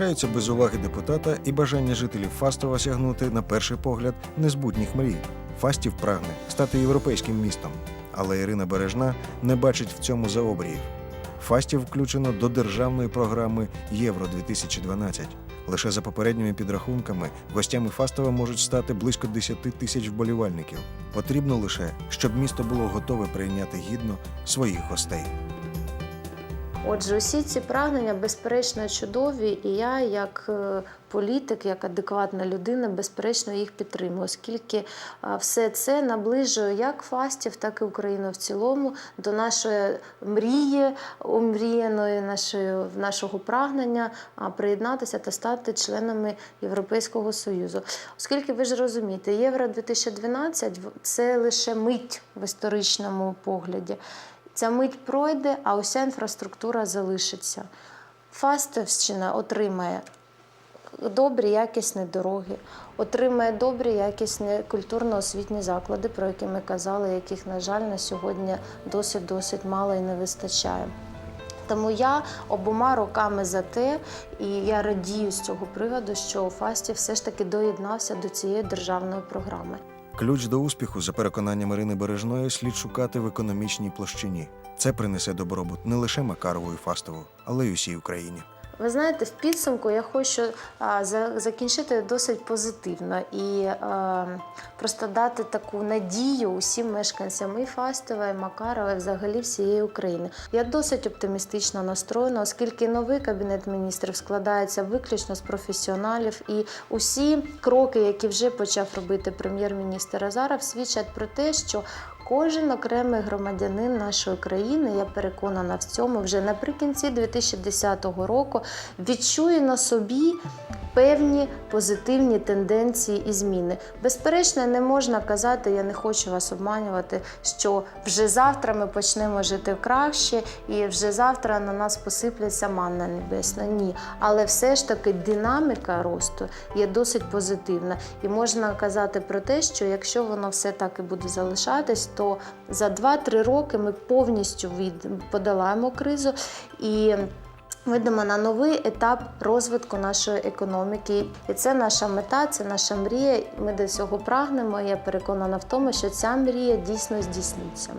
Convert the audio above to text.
залишаються без уваги депутата і бажання жителів Фастова сягнути, на перший погляд, незбутніх мрій. Фастів прагне стати європейським містом, але Ірина Бережна не бачить в цьому заобріїв. Фастів включено до державної програми Євро 2012 Лише за попередніми підрахунками гостями Фастова можуть стати близько 10 тисяч вболівальників. Потрібно лише, щоб місто було готове прийняти гідно своїх гостей. Отже, усі ці прагнення безперечно чудові, і я, як е, політик, як адекватна людина, безперечно їх підтримую, оскільки все це наближує як фастів, так і Україну в цілому до нашої мрії, омріяної нашої нашого прагнення приєднатися та стати членами Європейського Союзу. Оскільки ви ж розумієте, Євро 2012 це лише мить в історичному погляді. Ця мить пройде, а уся інфраструктура залишиться. Фастовщина отримає добрі якісні дороги, отримає добрі якісні культурно-освітні заклади, про які ми казали, яких, на жаль, на сьогодні досить досить мало і не вистачає. Тому я обома руками за те, і я радію з цього приводу, що Фасті все ж таки доєднався до цієї державної програми. Ключ до успіху, за переконанням Ірини Бережної, слід шукати в економічній площині. Це принесе добробут не лише Макарову і Фастову, але й усій Україні. Ви знаєте, в підсумку я хочу закінчити досить позитивно і просто дати таку надію усім мешканцям і Фастова, і Макарова, і взагалі всієї України. Я досить оптимістично настроєна, оскільки новий кабінет міністрів складається виключно з професіоналів, і усі кроки, які вже почав робити прем'єр-міністр Азаров, свідчать про те, що Кожен окремий громадянин нашої країни, я переконана в цьому, вже наприкінці 2010 року відчує на собі певні позитивні тенденції і зміни. Безперечно, не можна казати, я не хочу вас обманювати, що вже завтра ми почнемо жити краще, і вже завтра на нас посипляться манна небесна. Ні, але все ж таки динаміка росту є досить позитивна. І можна казати про те, що якщо воно все так і буде залишатись, то за 2-3 роки ми повністю від подолаємо кризу і. Вийдемо на новий етап розвитку нашої економіки, і це наша мета, це наша мрія. Ми до цього прагнемо. Я переконана в тому, що ця мрія дійсно здійсниться.